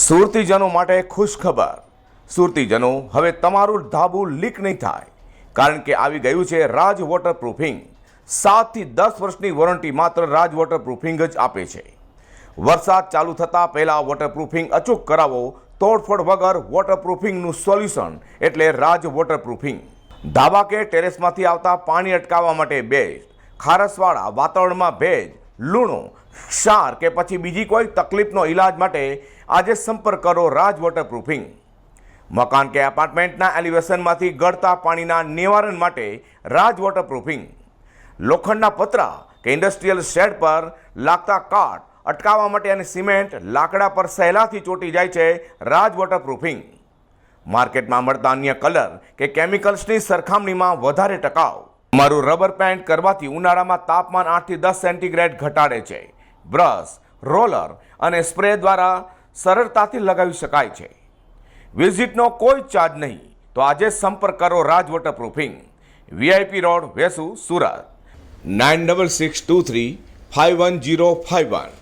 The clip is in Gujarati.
સુરતીજનો માટે ખુશખબર. સુરતીજનો હવે તમારું ધાબું લીક નહીં થાય, કારણ કે આવી ગયું છે રાજ વોટરપ્રૂફિંગ સાતથી દસ વર્ષની વોરંટી માત્ર રાજ વોટરપ્રૂફિંગ જ આપે છે. વરસાદ ચાલુ થતાં પહેલાં વોટરપ્રૂફિંગ અચૂક કરાવો, તોડફોડ વગર વોટરપ્રૂફિંગનું સોલ્યુશન એટલે રાજ વોટરપ્રૂફિંગ ધાબા કે ટેરેસમાંથી આવતા પાણી અટકાવવા માટે બેસ્ટ ખારસવાળા વાતાવરણમાં ભેજ. લૂણો, ક્ષાર કે પછી બીજી કોઈ તકલીફનો ઈલાજ માટે આજે સંપર્ક કરો રાજ વોટરપ્રૂફિંગ મકાન કે એપાર્ટમેન્ટના એલિવેશનમાંથી ગળતા પાણીના નિવારણ માટે રાજ વોટરપ્રૂફિંગ લોખંડના પતરા કે ઇન્ડસ્ટ્રીયલ શેડ પર લાગતા કાટ અટકાવવા માટે અને સિમેન્ટ લાકડા પર સહેલાથી ચોંટી જાય છે રાજ વોટરપ્રૂફિંગ માર્કેટમાં મળતા અન્ય કલર કે કેમિકલ્સની સરખામણીમાં વધારે ટકાઉ. મારું રબર પેન્ટ કરવાથી ઉનાળામાં તાપમાન આઠથી દસ સેન્ટીગ્રેડ ઘટાડે છે. બ્રશ, રોલર અને સ્પ્રે દ્વારા સરળતાથી લગાવી શકાય છે. વિઝિટનો કોઈ ચાર્જ નહીં. તો આજે સંપર્ક કરો Raj waterproofing. VIP road, Vesu, Surat. Nine double six two three five one zero five one.